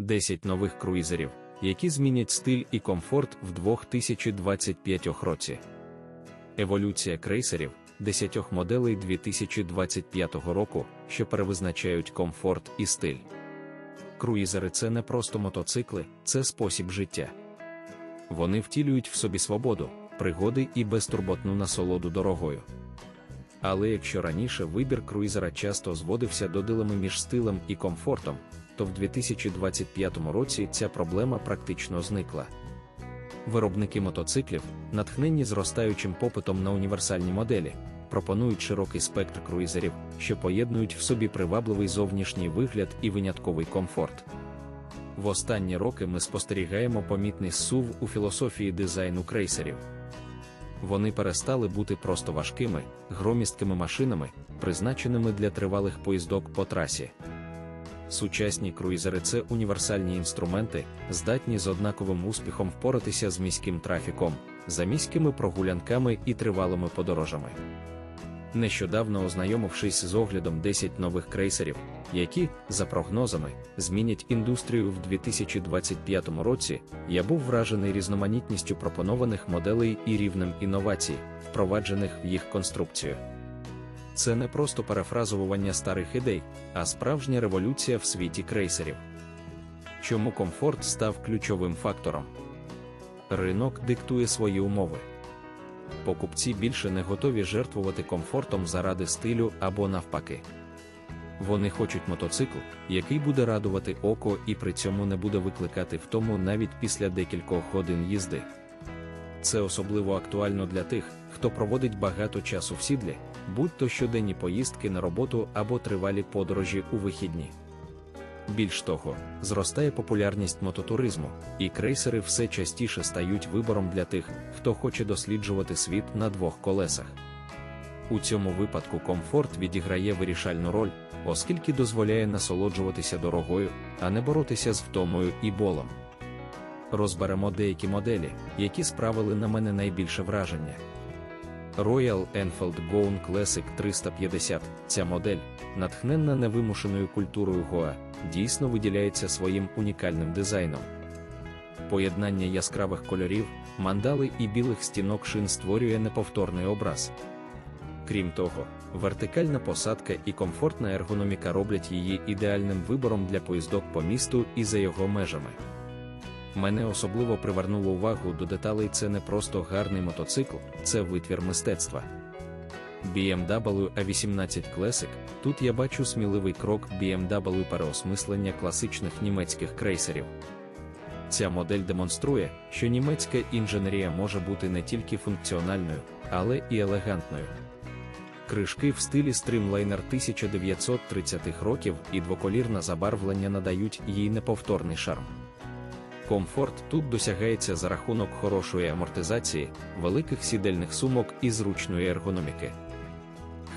10 нових круїзерів, які змінять стиль і комфорт в 2025 році. Еволюція крейсерів 10 моделей 2025 року, що перевизначають комфорт і стиль. Круїзери це не просто мотоцикли, це спосіб життя. Вони втілюють в собі свободу, пригоди і безтурботну насолоду дорогою. Але якщо раніше вибір круїзера часто зводився до дилеми між стилем і комфортом, то в 2025 році ця проблема практично зникла. Виробники мотоциклів, натхненні зростаючим попитом на універсальні моделі, пропонують широкий спектр круїзерів, що поєднують в собі привабливий зовнішній вигляд і винятковий комфорт. В останні роки ми спостерігаємо помітний сув у філософії дизайну крейсерів. Вони перестали бути просто важкими, громісткими машинами, призначеними для тривалих поїздок по трасі. Сучасні круїзери це універсальні інструменти, здатні з однаковим успіхом впоратися з міським трафіком, за міськими прогулянками і тривалими подорожами. Нещодавно ознайомившись з оглядом 10 нових крейсерів, які, за прогнозами, змінять індустрію в 2025 році, я був вражений різноманітністю пропонованих моделей і рівнем інновацій, впроваджених в їх конструкцію. Це не просто перефразовування старих ідей, а справжня революція в світі крейсерів. Чому комфорт став ключовим фактором? Ринок диктує свої умови. Покупці більше не готові жертвувати комфортом заради стилю або навпаки. Вони хочуть мотоцикл, який буде радувати око і при цьому не буде викликати втому навіть після декількох годин їзди. Це особливо актуально для тих, хто проводить багато часу в сідлі, будь-то щоденні поїздки на роботу або тривалі подорожі у вихідні. Більш того, зростає популярність мототуризму, і крейсери все частіше стають вибором для тих, хто хоче досліджувати світ на двох колесах. У цьому випадку комфорт відіграє вирішальну роль, оскільки дозволяє насолоджуватися дорогою, а не боротися з втомою і болом. Розберемо деякі моделі, які справили на мене найбільше враження. Royal Enfield Gone Classic 350. Ця модель, натхненна невимушеною культурою Гоа, дійсно виділяється своїм унікальним дизайном. Поєднання яскравих кольорів, мандали і білих стінок шин створює неповторний образ. Крім того, вертикальна посадка і комфортна ергономіка роблять її ідеальним вибором для поїздок по місту і за його межами. Мене особливо привернуло увагу до деталей це не просто гарний мотоцикл, це витвір мистецтва. BMW A18 Classic, тут я бачу сміливий крок BMW переосмислення класичних німецьких крейсерів. Ця модель демонструє, що німецька інженерія може бути не тільки функціональною, але і елегантною. Кришки в стилі стримлайнер 1930-х років і двоколірне забарвлення надають їй неповторний шарм. Комфорт тут досягається за рахунок хорошої амортизації, великих сідельних сумок і зручної ергономіки.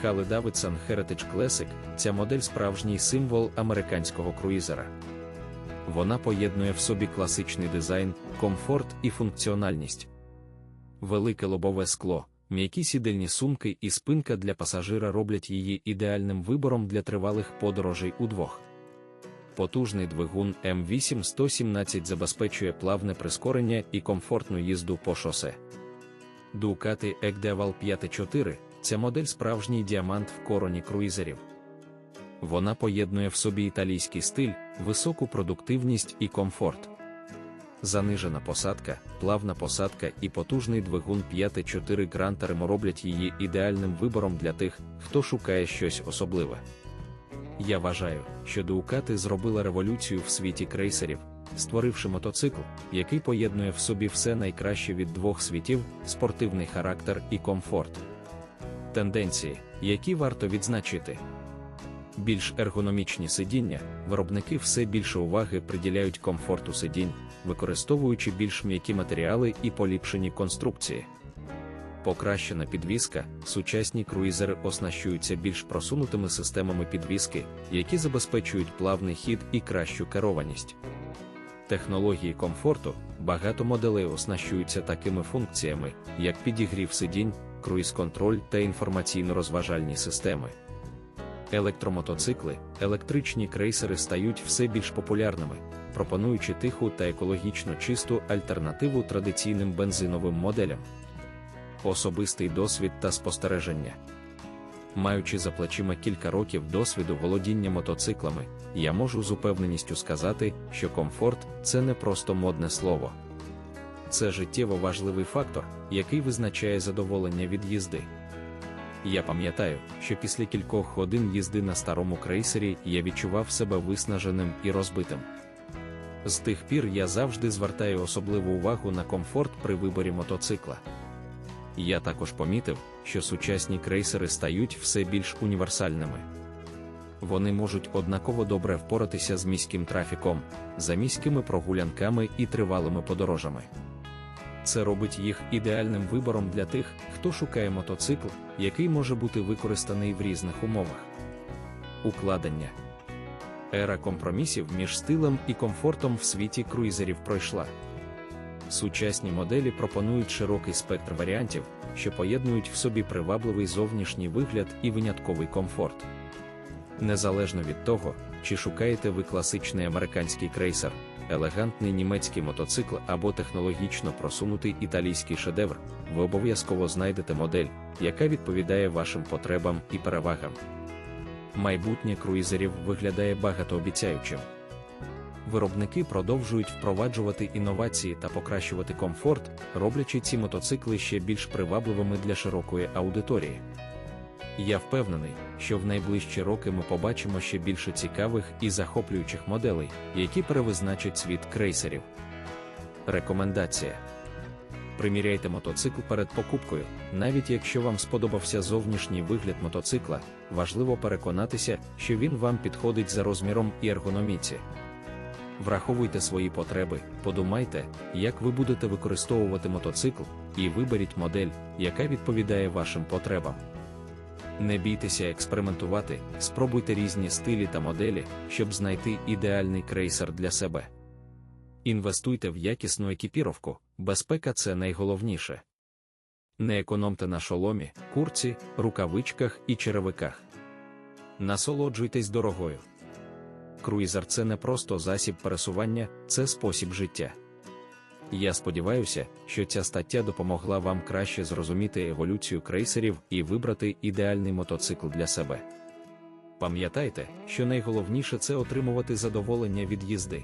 Harley Davidson Heritage Classic – ця модель справжній символ американського круїзера. Вона поєднує в собі класичний дизайн, комфорт і функціональність. Велике лобове скло, м'які сідельні сумки і спинка для пасажира роблять її ідеальним вибором для тривалих подорожей удвох. Потужний двигун М8-117 забезпечує плавне прискорення і комфортну їзду по шосе. Ducati Egdeval 5.4 ця модель справжній діамант в короні круїзерів. Вона поєднує в собі італійський стиль, високу продуктивність і комфорт. Занижена посадка, плавна посадка і потужний двигун 5.4 Грантаремо роблять її ідеальним вибором для тих, хто шукає щось особливе. Я вважаю, що Дуукати зробила революцію в світі крейсерів, створивши мотоцикл, який поєднує в собі все найкраще від двох світів спортивний характер і комфорт. Тенденції, які варто відзначити. Більш ергономічні сидіння, виробники все більше уваги приділяють комфорту сидінь, використовуючи більш м'які матеріали і поліпшені конструкції. Покращена підвізка, сучасні круїзери оснащуються більш просунутими системами підвізки, які забезпечують плавний хід і кращу керованість. Технології комфорту, багато моделей оснащуються такими функціями, як підігрів сидінь, круїз-контроль та інформаційно-розважальні системи. Електромотоцикли, електричні крейсери стають все більш популярними, пропонуючи тиху та екологічно чисту альтернативу традиційним бензиновим моделям. Особистий досвід та спостереження. Маючи за плечима кілька років досвіду володіння мотоциклами, я можу з упевненістю сказати, що комфорт це не просто модне слово. Це життєво важливий фактор, який визначає задоволення від їзди. Я пам'ятаю, що після кількох годин їзди на старому крейсері я відчував себе виснаженим і розбитим. З тих пір я завжди звертаю особливу увагу на комфорт при виборі мотоцикла. Я також помітив, що сучасні крейсери стають все більш універсальними. Вони можуть однаково добре впоратися з міським трафіком, за міськими прогулянками і тривалими подорожами. Це робить їх ідеальним вибором для тих, хто шукає мотоцикл, який може бути використаний в різних умовах. Укладення Ера компромісів між стилем і комфортом в світі круїзерів пройшла. Сучасні моделі пропонують широкий спектр варіантів, що поєднують в собі привабливий зовнішній вигляд і винятковий комфорт. Незалежно від того, чи шукаєте ви класичний американський крейсер, елегантний німецький мотоцикл або технологічно просунутий італійський шедевр, ви обов'язково знайдете модель, яка відповідає вашим потребам і перевагам. Майбутнє круїзерів виглядає багатообіцяючим. Виробники продовжують впроваджувати інновації та покращувати комфорт, роблячи ці мотоцикли ще більш привабливими для широкої аудиторії. Я впевнений, що в найближчі роки ми побачимо ще більше цікавих і захоплюючих моделей, які перевизначать світ крейсерів. Рекомендація: Приміряйте мотоцикл перед покупкою, навіть якщо вам сподобався зовнішній вигляд мотоцикла, важливо переконатися, що він вам підходить за розміром і ергономіці. Враховуйте свої потреби, подумайте, як ви будете використовувати мотоцикл, і виберіть модель, яка відповідає вашим потребам. Не бійтеся експериментувати, спробуйте різні стилі та моделі, щоб знайти ідеальний крейсер для себе. Інвестуйте в якісну екіпіровку, безпека це найголовніше. Не економте на шоломі, курці, рукавичках і черевиках. Насолоджуйтесь дорогою. Круїзер це не просто засіб пересування, це спосіб життя. Я сподіваюся, що ця стаття допомогла вам краще зрозуміти еволюцію крейсерів і вибрати ідеальний мотоцикл для себе. Пам'ятайте, що найголовніше це отримувати задоволення від їзди.